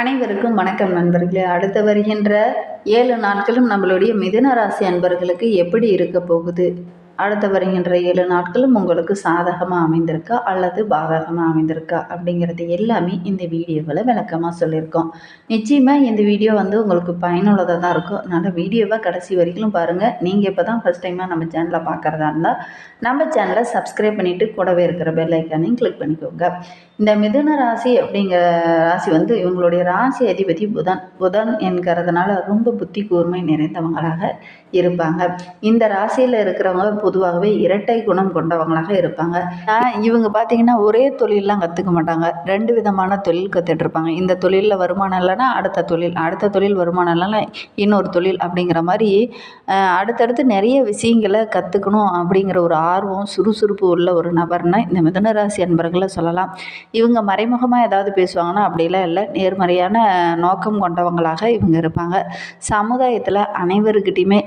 அனைவருக்கும் வணக்கம் நண்பர்களே. அடுத்து வருகின்ற ஏழு நாட்களும் நம்மளுடைய மிதுன ராசி அன்பர்களுக்கு எப்படி இருக்க போகுது? அடுத்து வருகின்ற ஏழு நாட்களும் உங்களுக்கு சாதகமாக அமைந்திருக்கா? அல்லது பாதகமாக அமைந்திருக்கா? அப்படிங்கிறது எல்லாமே இந்த வீடியோவில் விளக்கமாக சொல்லியிருக்கோம். நிச்சயமாக இந்த வீடியோ வந்து உங்களுக்கு பயனுள்ளதாக தான் இருக்கும். அதனால் வீடியோவை கடைசி வரைக்கும் பாருங்கள் நீங்கள் இப்போ தான் ஃபஸ்ட் டைமாக நம்ம சேனலை பார்க்குறதா இருந்தால் நம்ம சேனலை சப்ஸ்கிரைப் பண்ணிவிட்டு கூடவே இருக்கிற பெல் ஐக்கானையும் கிளிக் பண்ணிக்கோங்க. இந்த மிதுன ராசி அப்படிங்கிற ராசி வந்து இவங்களுடைய ராசி அதிபதி புதன். புதன் என்கிறதுனால ரொம்ப புத்தி கூர்மை நிறைந்தவங்களாக இருப்பாங்க. இந்த ராசியில் இருக்கிறவங்க பொதுவாகவே இரட்டை குணம் கொண்டவங்களாக இருப்பாங்க. இவங்க பார்த்தீங்கன்னா ஒரே தொழிலெலாம் கற்றுக்க மாட்டாங்க. ரெண்டு விதமான தொழில் கற்றுட்டு இருப்பாங்க இந்த தொழிலில் வருமானம் இல்லைன்னா அடுத்த தொழில் அடுத்த தொழில் வருமானம் இல்லைன்னா இன்னொரு தொழில் அப்படிங்கிற மாதிரி அடுத்தடுத்து நிறைய விஷயங்களை கற்றுக்கணும் அப்படிங்கிற ஒரு ஆர்வம் சுறுசுறுப்பு உள்ள ஒரு நபர்னா இந்த மிதுனராசி அன்பர்களை சொல்லலாம். இவங்க மறைமுகமாக ஏதாவது பேசுவாங்கன்னா அப்படிலாம் இல்லை. நேர்மறையான நோக்கம் கொண்டவங்களாக இவங்க இருப்பாங்க. சமுதாயத்தில் அனைவருக்கிட்டையுமே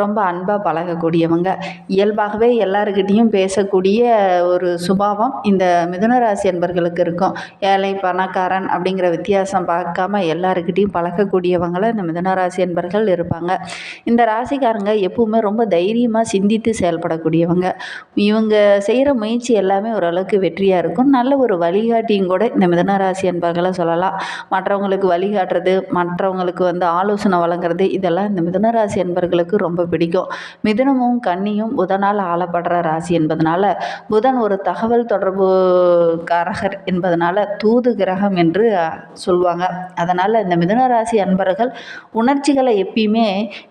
ரொம்ப அன்பாக பழகக்கூடியவங்க. இயல்பாகவே எல்லாருக்கிட்டேயும் பேசக்கூடிய ஒரு சுபாவம் இந்த மிதுனராசி அன்பர்களுக்கு இருக்கும். ஏழை பணக்காரன் அப்படிங்கிற வித்தியாசம் பார்க்காம எல்லாருக்கிட்டேயும் பழகக்கூடியவங்கள இந்த மிதுனராசி அன்பர்கள் இருப்பாங்க. இந்த ராசிக்காரங்க எப்பவுமே ரொம்ப தைரியமாக சிந்தித்து செயல்படக்கூடியவங்க. இவங்க செய்கிற முயற்சி எல்லாமே ஓரளவுக்கு வெற்றியாக இருக்கும். நல்ல ஒரு வழிகாட்டியும் கூட இந்த மிதனராசி அன்பர்களை சொல்லலாம். மற்றவங்களுக்கு வழிகாட்டுறது மற்றவங்களுக்கு வந்து ஆலோசனை வழங்குறது இதெல்லாம் இந்த மிதனராசி அன்பர்களுக்கு ரொம்ப பிடிக்கும். மிதுனமும் கன்னியும் புதனால் ஆளப்படுற ராசி என்பதனால புதன் ஒரு தகவல் தொடர்பு காரகர் என்பதனால தூது கிரகம் என்று சொல்லுவாங்க அதனால் இந்த மிதுன ராசி அன்பர்கள் உணர்ச்சிகளை எப்பயுமே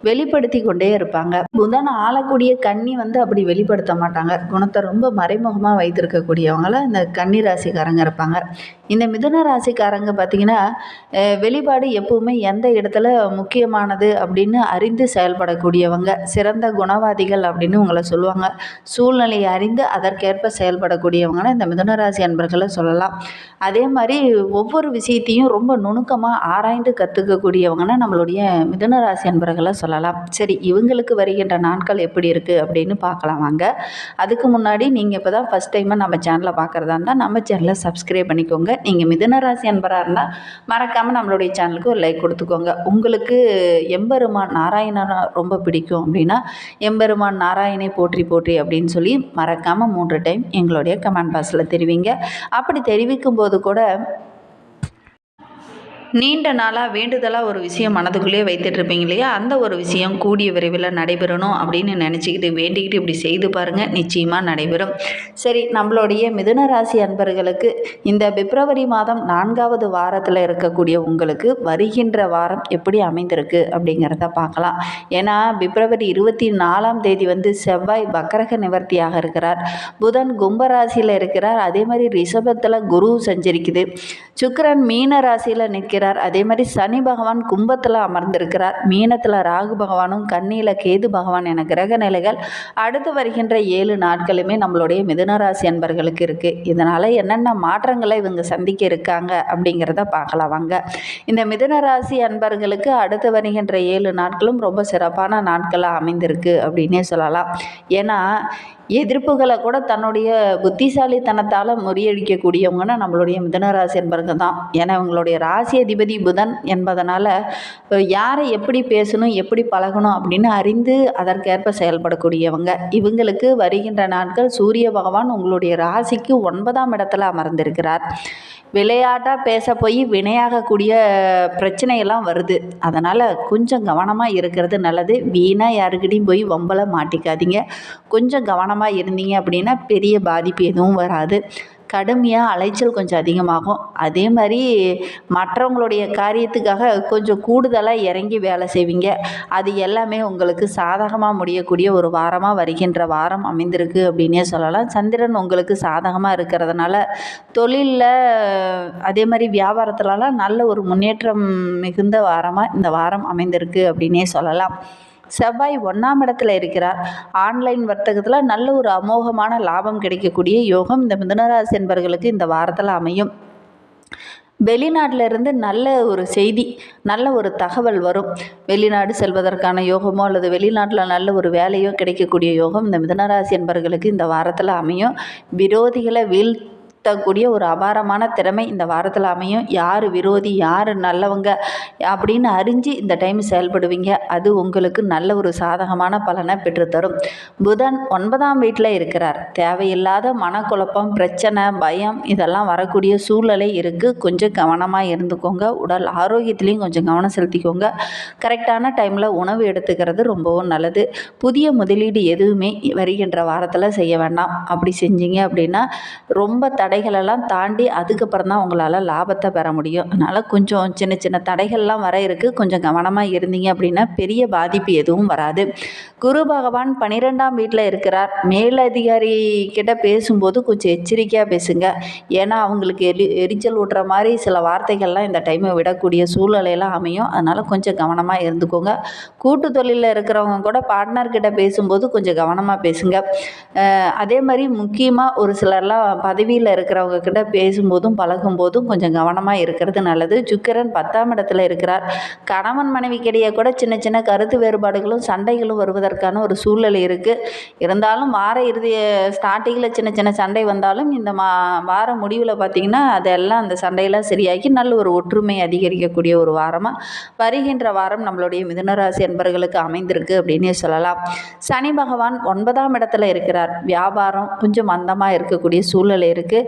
வெளிப்படுத்தி கொண்டே இருப்பாங்க. புதன் ஆளக்கூடிய கன்னி வந்து அப்படி வெளிப்படுத்த மாட்டாங்க. குணத்தை ரொம்ப மறைமுகமாக வைத்திருக்கக்கூடியவங்கள இந்த கன்னி ராசிக்காரங்க இருப்பாங்க. இந்த மிதுன ராசிக்காரங்க பார்த்திங்கன்னா வெளிப்பாடு எப்பவுமே எந்த இடத்துல முக்கியமானது அப்படின்னு அறிந்து செயல்படக்கூடியவங்க. சிறந்த குணவாதிகள் அப்படின்னு உங்களை சொல்லுவாங்க. சூழ்நிலையை அறிந்து அதற்கேற்ப செயல்படக்கூடியவங்கன்னா இந்த மிதுனராசி அன்பர்களை சொல்லலாம். அதே மாதிரி ஒவ்வொரு விஷயத்தையும் ரொம்ப நுணுக்கமாக ஆராய்ந்து கற்றுக்கக்கூடியவங்கன்னா நம்மளுடைய மிதுனராசி அன்பர்களை சொல்லலாம். சரி இவங்களுக்கு வருகின்ற நாட்கள் எப்படி இருக்குது அப்படின்னு பார்க்கலாம் வாங்க. அதுக்கு முன்னாடி நீங்கள் இப்போ தான் ஃபஸ்ட் டைமாக நம்ம சேனலை பார்க்குறதா இருந்தால் நம்ம சேனலை சப்ஸ்கிரைப் பண்ணிக்கோங்க. நீங்கள் மிதுனராசி அன்பராக இருந்தால் மறக்காமல் நம்மளுடைய சேனலுக்கு ஒரு லைக் கொடுத்துக்கோங்க. உங்களுக்கு எம்பெருமான் நாராயணனா ரொம்ப பிடிக்கும் அப்படின்னா எம்பெருமான் நாராயணை போற்றி போற்றி அப்படின்னு சொல்லி மறக்காமல் மூன்று டைம் எங்களுடைய கமெண்ட் பாக்ஸில் தெரிவிங்க. அப்படி தெரிவிக்கும் போது கூட நீண்ட நாளாக வேண்டுதலாக ஒரு விஷயம் மனதுக்குள்ளேயே வைத்துட்டு இருப்பீங்க இல்லையா? அந்த ஒரு விஷயம் கூடிய விரைவில் நடைபெறணும் அப்படின்னு நினச்சிக்கிட்டு வேண்டிக்கிட்டு இப்படி செய்து பாருங்கள் நிச்சயமாக நடைபெறும். சரி நம்மளுடைய மிதுன ராசி அன்பர்களுக்கு இந்த பிப்ரவரி மாதம் நான்காவது வாரத்தில் இருக்கக்கூடிய உங்களுக்கு வருகின்ற வாரம் எப்படி அமைந்திருக்கு அப்படிங்கிறத பார்க்கலாம். ஏன்னா பிப்ரவரி இருபத்தி நாலாம் தேதி வந்து செவ்வாய் வக்கரக நிவர்த்தியாக இருக்கிறார். புதன் கும்பராசியில் இருக்கிறார். அதே மாதிரி ரிஷபத்தில் குரு சஞ்சரிக்குது. சுக்கரன் மீன ராசியில் இருக்கிறார் அதே மாதிரி சனி பகவான் கும்பத்தில் அமர்ந்திருக்கிறார். மீனத்தில் ராகு பகவானும் கண்ணியில் கேது பகவான் என கிரக நிலைகள் அடுத்து வருகின்ற ஏழு நாட்களுமே நம்மளுடைய மிதுனராசி அன்பர்களுக்கு இருக்குது இதனால் என்னென்ன மாற்றங்களை இவங்க சந்திக்க இருக்காங்க அப்படிங்கிறத பார்க்கலாம் வாங்க. இந்த மிதுனராசி அன்பர்களுக்கு அடுத்து வருகின்ற ஏழு நாட்களும் ரொம்ப சிறப்பான நாட்களாக அமைந்திருக்கு அப்படின்னே சொல்லலாம். ஏன்னா எதிர்ப்புகளை கூட தன்னுடைய புத்திசாலித்தனத்தால் முறியடிக்கக்கூடியவங்கன்னா நம்மளுடைய மிதனராசி என்பவர்கள் தான். ஏன்னா இவங்களுடைய ராசி அதிபதி புதன் என்பதனால் யாரை எப்படி பேசணும் எப்படி பழகணும் அப்படின்னு அறிந்து அதற்கேற்ப செயல்படக்கூடியவங்க. இவங்களுக்கு வருகின்ற நாட்கள் சூரிய பகவான் உங்களுடைய ராசிக்கு ஒன்பதாம் இடத்துல அமர்ந்திருக்கிறார். விளையாட்டாக பேச போய் வினையாகக்கூடிய பிரச்சனையெல்லாம் வருது. அதனால் கொஞ்சம் கவனமாக இருக்கிறது நல்லது. வீணாக யாருக்கிட்டையும் போய் வம்பலை மாட்டிக்காதீங்க. கொஞ்சம் கவனமாக இருந்தீங்க அப்படின்னா பெரிய பாதிப்பு எதுவும் வராது. கடுமையாக அலைச்சல் கொஞ்சம் அதிகமாகும். அதே மாதிரி மற்றவங்களுடைய காரியத்துக்காக கொஞ்சம் கூடுதலாக இறங்கி வேலை செய்வீங்க. அது எல்லாமே உங்களுக்கு சாதகமாக முடியக்கூடிய ஒரு வாரமாக வருகின்ற வாரம் அமைந்திருக்கு அப்படின்னே சொல்லலாம். சந்திரன் உங்களுக்கு சாதகமாக இருக்கிறதுனால தொழிலில் அதே மாதிரி வியாபாரத்துலலாம் நல்ல ஒரு முன்னேற்றம் மிகுந்த வாரமாக இந்த வாரம் அமைந்திருக்கு அப்படின்னே சொல்லலாம். செவ்வாய் ஒன்றாம் இடத்துல இருக்கிறார். ஆன்லைன் வர்த்தகத்தில் நல்ல ஒரு அமோகமான லாபம் கிடைக்கக்கூடிய யோகம் இந்த மிதனராசி என்பவர்களுக்கு இந்த வாரத்தில் அமையும். வெளிநாட்டில் இருந்து நல்ல ஒரு செய்தி நல்ல ஒரு தகவல் வரும். வெளிநாடு செல்வதற்கான யோகமோ அல்லது வெளிநாட்டில் நல்ல ஒரு வேலையோ கிடைக்கக்கூடிய யோகம் இந்த மிதனராசி என்பவர்களுக்கு இந்த வாரத்தில் அமையும். விரோதிகளை வீழ் கூடிய ஒரு அபாரமான திறமை இந்த வாரத்தில் அமையும். யார் விரோதி யார் நல்லவங்க அப்படின்னு அறிஞ்சு இந்த டைம் செயல்படுவீங்க. அது உங்களுக்கு நல்ல ஒரு சாதகமான பலனை பெற்றுத்தரும். புதன் ஒன்பதாம் வீட்டில் இருக்கிறார். தேவையில்லாத மனக்குழப்பம் பிரச்சனை பயம் இதெல்லாம் வரக்கூடிய சூழ்நிலை இருக்குது கொஞ்சம் கவனமாக இருந்துக்கோங்க. உடல் ஆரோக்கியத்துலேயும் கொஞ்சம் கவனம் செலுத்திக்கோங்க. கரெக்டான டைமில் உணவு எடுத்துக்கிறது ரொம்பவும் நல்லது. புதிய முதலீடு எதுவுமே வருகின்ற வாரத்தில் செய்ய வேண்டாம். அப்படி செஞ்சீங்க அப்படின்னா ரொம்ப தடைகளெல்லாம் தாண்டி அதுக்கப்புறம் தான் உங்களால் லாபத்தை பெற முடியும். அதனால் கொஞ்சம் சின்ன சின்ன தடைகள்லாம் வர இருக்குது கொஞ்சம் கவனமாக இருந்தீங்க அப்படின்னா பெரிய பாதிப்பு எதுவும் வராது. குரு பகவான் பன்னிரெண்டாம் வீட்டில் இருக்கிறார். மேலதிகாரி கிட்ட பேசும்போது கொஞ்சம் எச்சரிக்கையாக பேசுங்க. ஏன்னா அவங்களுக்கு எரி எரிச்சல் ஊட்டுற மாதிரி சில வார்த்தைகள்லாம் இந்த டைமை விடக்கூடிய சூழ்நிலையெல்லாம் அமையும். அதனால் கொஞ்சம் கவனமாக இருந்துக்கோங்க. கூட்டு தொழிலில் இருக்கிறவங்க கூட பார்ட்னர்கிட்ட பேசும்போது கொஞ்சம் கவனமாக பேசுங்க. அதே மாதிரி முக்கியமாக ஒரு சிலர்லாம் பதவியில் இருக்கிறவங்க கிட்ட பேசும்போதும் பழகும்போதும் கொஞ்சம் கவனமாக இருக்கிறது நல்லது. சுக்கிரன் பத்தாம் இடத்துல இருக்கிறார். கணவன் மனைவிக்கிடையே கூட சின்ன சின்ன கருத்து வேறுபாடுகளும் சண்டைகளும் வருவதற்கான ஒரு சூழ்நிலை இருக்குது இருந்தாலும் வார இறுதி ஸ்டார்டிங்கில் சின்ன சின்ன சண்டை வந்தாலும் இந்த மா வார முடிவில் பார்த்திங்கன்னா அதெல்லாம் அந்த சண்டையெல்லாம் சரியாகி நல்ல ஒரு ஒற்றுமை அதிகரிக்கக்கூடிய ஒரு வாரமாக வருகின்ற வாரம் நம்மளுடைய மிதுனராசி என்பர்களுக்கு அமைந்திருக்கு அப்படின்னே சொல்லலாம். சனி பகவான் ஒன்பதாம் இடத்துல இருக்கிறார். வியாபாரம் கொஞ்சம் மந்தமாக இருக்கக்கூடிய சூழ்நிலை இருக்குது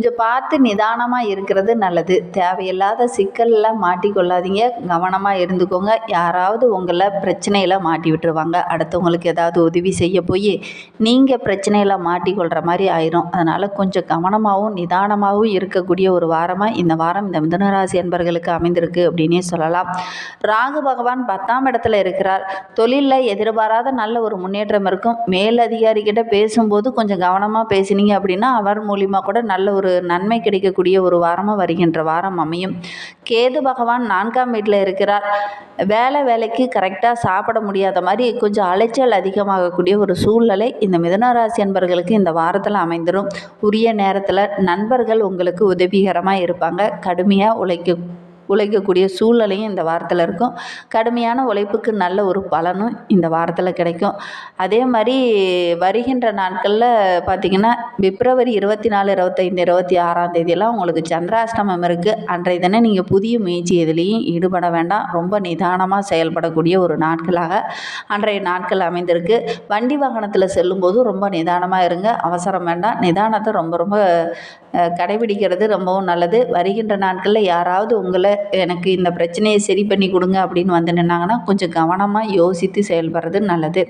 கொஞ்சம் பார்த்து நிதானமாக இருக்கிறது நல்லது. தேவையில்லாத சிக்கலில் மாட்டிக்கொள்ளாதீங்க கவனமாக இருந்துக்கோங்க. யாராவது உங்களை பிரச்சனையில் மாட்டி விட்டுருவாங்க. அடுத்தவங்களுக்கு ஏதாவது உதவி செய்ய போய் நீங்கள் பிரச்சனையில் மாட்டிக்கொள்கிற மாதிரி ஆயிரும். அதனால் கொஞ்சம் கவனமாகவும் நிதானமாகவும் இருக்கக்கூடிய ஒரு வாரமாக இந்த வாரம் இந்த மிதனராசி என்பர்களுக்கு அமைந்திருக்கு அப்படின்னே சொல்லலாம். ராகு பகவான் பத்தாம் இடத்துல இருக்கிறார். தொழிலில் எதிர்பாராத நல்ல ஒரு முன்னேற்றம் இருக்கும். மேலதிகாரிகிட்ட பேசும்போது கொஞ்சம் கவனமாக பேசினீங்க அப்படின்னா அவர் மூலிமா கூட நல்ல ஒரு நன்மை கிடைக்கக்கூடிய ஒரு வாரமாக வருகின்ற வாரம் அமையும். கேது பகவான் நான்காம் வீட்டில் இருக்கிறார். வேலை வேலைக்கு கரெக்டாக சாப்பிட முடியாத மாதிரி கொஞ்சம் அலைச்சல் அதிகமாகக்கூடிய ஒரு சூழ்நிலை இந்த மிதனராசி நண்பர்களுக்கு இந்த வாரத்தில் அமைந்துடும் உரிய நேரத்தில் நண்பர்கள் உங்களுக்கு உதவிகரமாக இருப்பாங்க. கடுமையாக உழைக்க உழைக்கக்கூடிய சூழ்நிலையும் இந்த வாரத்தில் இருக்கும். கடுமையான உழைப்புக்கு நல்ல ஒரு பலனும் இந்த வாரத்தில் கிடைக்கும். அதே மாதிரி வருகின்ற நாட்களில் பார்த்திங்கன்னா பிப்ரவரி இருபத்தி நாலு இருபத்தைந்து இருபத்தி ஆறாம் தேதியெல்லாம் உங்களுக்கு சந்திராஷ்டமம் இருக்குது அன்றைய தினம் நீங்கள் புதிய முயற்சி எதுலேயும் ஈடுபட வேண்டாம். ரொம்ப நிதானமாக செயல்படக்கூடிய ஒரு நாட்களாக அன்றைய நாட்கள் அமைந்திருக்கு. வண்டி வாகனத்தில் செல்லும்போது ரொம்ப நிதானமாக இருங்க. அவசரம் வேண்டாம். நிதானத்தை ரொம்ப ரொம்ப கடைபிடிக்கிறது ரொம்பவும் நல்லது. வருகின்ற நாட்களில் யாராவது உங்களை எனக்கு இந்த பிரச்சனையை சரி பண்ணி கொடுங்க அப்படின்னு வந்து நின்னாங்கன்னா கொஞ்சம் கவனமாக யோசித்து செயல்படுறது நல்லது.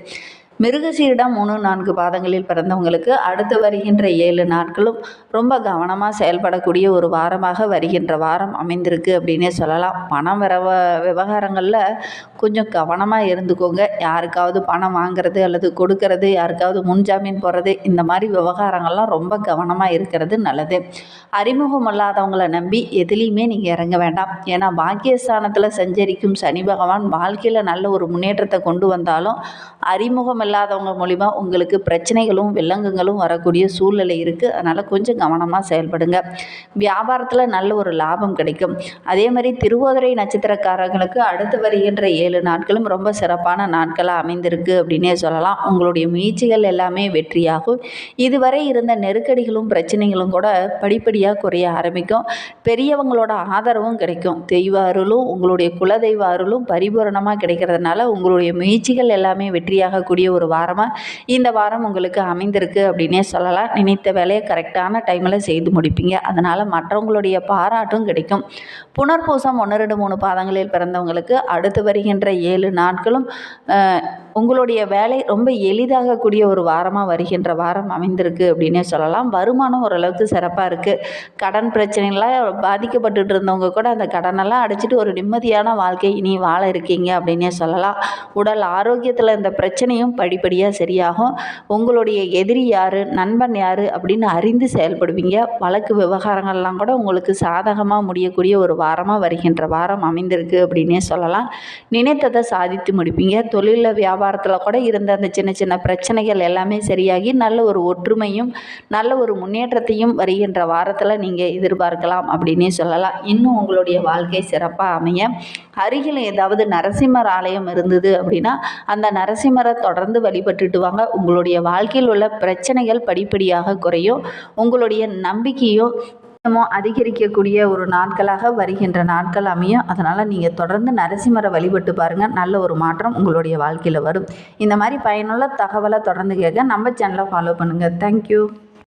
மிருகசீரிடம் மூணு நான்கு பாதங்களில் பிறந்தவங்களுக்கு அடுத்து வருகின்ற ஏழு நாட்களும் ரொம்ப கவனமாக செயல்படக்கூடிய ஒரு வாரமாக வருகின்ற வாரம் அமைந்திருக்கு அப்படின்னே சொல்லலாம். பணம் வர விவகாரங்களில் கொஞ்சம் கவனமாக இருந்துக்கோங்க. யாருக்காவது பணம் வாங்குறது அல்லது கொடுக்கறது யாருக்காவது முன்ஜாமீன் போடுறது இந்த மாதிரி விவகாரங்கள்லாம் ரொம்ப கவனமாக இருக்கிறது நல்லது. அறிமுகம் இல்லாதவங்களை நம்பி எதுலேயுமே நீங்கள் இறங்க வேண்டாம். ஏன்னா பாக்கியஸ்தானத்தில் சஞ்சரிக்கும் சனி பகவான் வாழ்க்கையில் நல்ல ஒரு முன்னேற்றத்தை கொண்டு வந்தாலும் அறிமுகம் இல்லாதவங்க மூலிமா உங்களுக்கு பிரச்சனைகளும் வில்லங்கங்களும் வரக்கூடிய சூழ்நிலை இருக்குது அதனால் கொஞ்சம் கவனமாக செயல்படுங்க. வியாபாரத்தில் நல்ல ஒரு லாபம் கிடைக்கும். அதே மாதிரி திருவோதரை நட்சத்திரக்காரர்களுக்கு அடுத்து வருகின்ற ஏழு நாட்களும் ரொம்ப சிறப்பான நாட்களாக அமைந்திருக்கு அப்படின்னே சொல்லலாம். உங்களுடைய முயற்சிகள் எல்லாமே வெற்றியாகும். இதுவரை இருந்த நெருக்கடிகளும் பிரச்சனைகளும் கூட படிப்படியாக குறைய ஆரம்பிக்கும். பெரியவங்களோட ஆதரவும் கிடைக்கும். தெய்வ அருளும் உங்களுடைய குலதெய்வ அருளும் பரிபூரணமாக கிடைக்கிறதுனால உங்களுடைய முயற்சிகள் எல்லாமே வெற்றியாகக்கூடிய ஒரு ஒரு வாரமாக இந்த வாரம் உங்களுக்கு அமைந்திருக்கு அப்படின்னே சொல்லலாம். நினைத்த வேலையை கரெக்டான டைமில் செய்து முடிப்பீங்க. அதனால் மற்றவங்களுடைய பாராட்டும் கிடைக்கும். புனர்பூசம் ஒன்று ரெண்டு மூணு பாதங்களில் பிறந்தவங்களுக்கு அடுத்து வருகின்ற ஏழு நாட்களும் உங்களுடைய வேலை ரொம்ப எளிதாகக்கூடிய ஒரு வாரமாக வருகின்ற வாரம் அமைந்திருக்கு அப்படின்னே சொல்லலாம். வருமானம் ஓரளவுக்கு சிறப்பாக இருக்குது கடன் பிரச்சனைலாம் பாதிக்கப்பட்டுட்டு இருந்தவங்க கூட அந்த கடனெல்லாம் அடைச்சிட்டு ஒரு நிம்மதியான வாழ்க்கை இனி வாழ இருக்கீங்க அப்படின்னே சொல்லலாம். உடல் ஆரோக்கியத்தில் இந்த பிரச்சனையும் படிப்படியாக சரியாகும். உங்களுடைய எதிரி யார் நண்பன் யார் அப்படின்னு அறிந்து செயல்படுவீங்க. வழக்கு விவகாரங்கள்லாம் கூட உங்களுக்கு சாதகமாக முடியக்கூடிய ஒரு வாரமாக வருகின்ற வாரம் அமைந்திருக்கு அப்படின்னே சொல்லலாம். நினைத்ததை சாதித்து முடிப்பீங்க. தொழிலில் வியாபாரம் வியாபாரத்தில் கூட இருந்த அந்த சின்ன சின்ன பிரச்சனைகள் எல்லாமே சரியாகி நல்ல ஒரு ஒற்றுமையும் நல்ல ஒரு முன்னேற்றத்தையும் வருகின்ற வாரத்தில் நீங்கள் எதிர்பார்க்கலாம் அப்படின்னே சொல்லலாம். இன்னும் உங்களுடைய வாழ்க்கை சிறப்பாக அமைய. அருகில் ஏதாவது நரசிம்மர் ஆலயம் இருந்தது அப்படின்னா அந்த நரசிம்மரை தொடர்ந்து வழிபட்டுட்டு வாங்க. உங்களுடைய வாழ்க்கையில் உள்ள பிரச்சனைகள் படிப்படியாக குறையும். உங்களுடைய நம்பிக்கையும் இன்னமும் அதிகரிக்கக்கூடிய ஒரு நாட்களாக வருகின்ற நாட்கள் அமையும். அதனால் நீங்கள் தொடர்ந்து நரசிம்மரை வழிபட்டு பாருங்கள் நல்ல ஒரு மாற்றம் உங்களுடைய வாழ்க்கையில் வரும். இந்த மாதிரி பயனுள்ள தகவலை தொடர்ந்து கேட்க நம்ம சேனலை ஃபாலோ பண்ணுங்கள் தேங்க்யூ